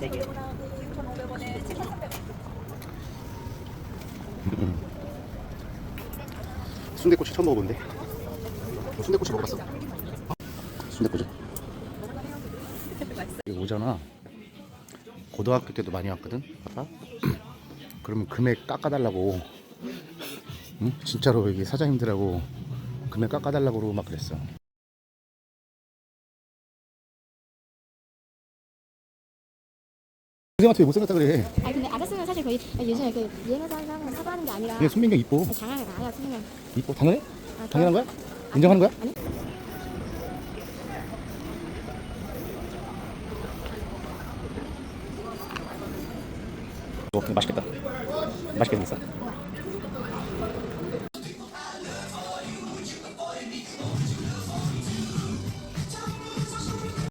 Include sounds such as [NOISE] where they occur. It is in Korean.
네 개. 순대꼬치 처음 먹어보는데 순대꼬치 먹어봤어? 순대꼬치 여기 오잖아 고등학교 때도 많이 왔거든 아빠 [CLEARS THROAT] 그러면 금액 깎아달라고 응? 진짜로 여기 사장님들하고 금액 깎아달라고 막 그랬어 선생님한테 왜 못생겼다 그래. 아니 근데 아저씨는 사실 거의 요즘에 그 유행해서 하는 사람은 사과하는 게 아니라 그냥 손민경 이뻐. 안 해요 그냥 이뻐. 당연해? 아, 당연한 거야? 인정하는 거야? 아니. 어, 맛있겠다. 맛있게 생겼어